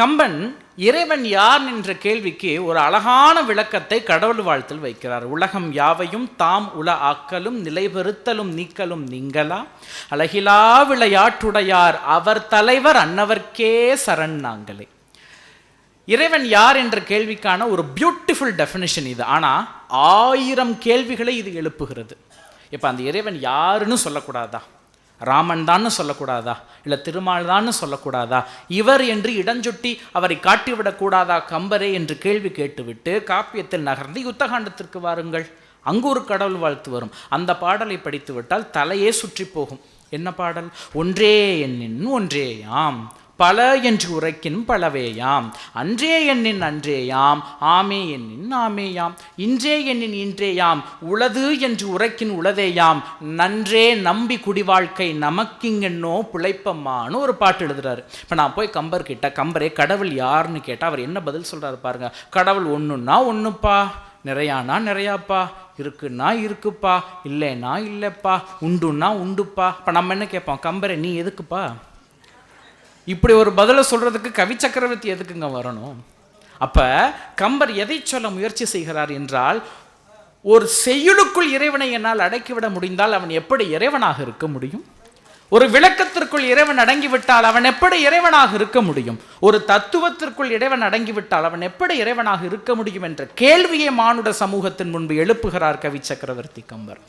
கம்பன் இறைவன் யார் என்ற கேள்விக்கு ஒரு அழகான விளக்கத்தை கடவுள் வாழ்த்தில் வைக்கிறார். உலகம் யாவையும் தாம் உல ஆக்கலும் நிலைபெறுத்தலும் நீக்கலும் நீங்களா? அழகிலா விளையாட்டுடையார் அவர் தலைவர் அன்னவர்க்கே சரண் நாங்களே. இறைவன் யார் என்ற கேள்விக்கான ஒரு பியூட்டிஃபுல் டெஃபினிஷன் இது. ஆனால் ஆயிரம் கேள்விகளை இது எழுப்புகிறது. இப்போ அந்த இறைவன் யாருன்னு சொல்லக்கூடாதா? ராமன் தான்னு சொல்லக்கூடாதா? இல்லை திருமால் தான்னு சொல்லக்கூடாதா? இவர் என்று இடஞ்சுட்டி அவரை காட்டிவிடக்கூடாதா கம்பரே என்று கேள்வி கேட்டுவிட்டு காப்பியத்தில் நகர்ந்து யுத்தகாண்டத்திற்கு வாருங்கள். அங்கு ஒரு கடவுள் வாழ்த்து வரும். அந்த பாடலை படித்துவிட்டால் தலையே சுற்றி போகும். என்ன பாடல்? ஒன்றே எண்ணின் ஒன்றேயாம் பல என்று உரைக்கின் பலவேயாம். அன்றே எண்ணின் அன்றேயாம் ஆமே எண்ணின் ஆமேயாம். இன்றே எண்ணின் இன்றேயாம் உளது என்று உரைக்கின் உளதேயாம். நன்றே நம்பி குடிவாழ்க்கை நமக்கிங்கன்னோ பிழைப்பம்மான்னு ஒரு பாட்டு எழுதுறாரு. இப்போ நான் போய் கம்பர் கிட்ட கம்பரே கடவுள் யாருன்னு கேட்டால் அவர் என்ன பதில் சொல்கிறாரு பாருங்க. கடவுள் ஒன்றுன்னா ஒன்றுப்பா நிறையானா நிறையாப்பா இருக்குன்னா இருக்குப்பா இல்லைன்னா இல்லைப்பா உண்டுன்னா உண்டுப்பா. இப்போ நம்ம என்ன கேட்போம்? கம்பரை நீ எதுக்குப்பா? இப்படி ஒரு பதிலை சொல்றதுக்கு கவி சக்கரவர்த்தி எதுக்குங்க வரணும்? அப்ப கம்பர் எதை சொல்ல முயற்சி செய்கிறார் என்றால் ஒரு செய்யுளுக்குள் இறைவனை என்னால் அடக்கிவிட முடிந்தால் அவன் எப்படி இறைவனாக இருக்க முடியும்? ஒரு விளக்கத்திற்குள் இறைவன் அடங்கிவிட்டால் அவன் எப்படி இறைவனாக இருக்க முடியும்? ஒரு தத்துவத்திற்குள் இறைவன் அடங்கிவிட்டால் அவன் எப்படி இறைவனாக இருக்க முடியும் என்ற கேள்வியை மானுட சமூகத்தின் முன்பு எழுப்புகிறார் கவி சக்கரவர்த்தி கம்பர்.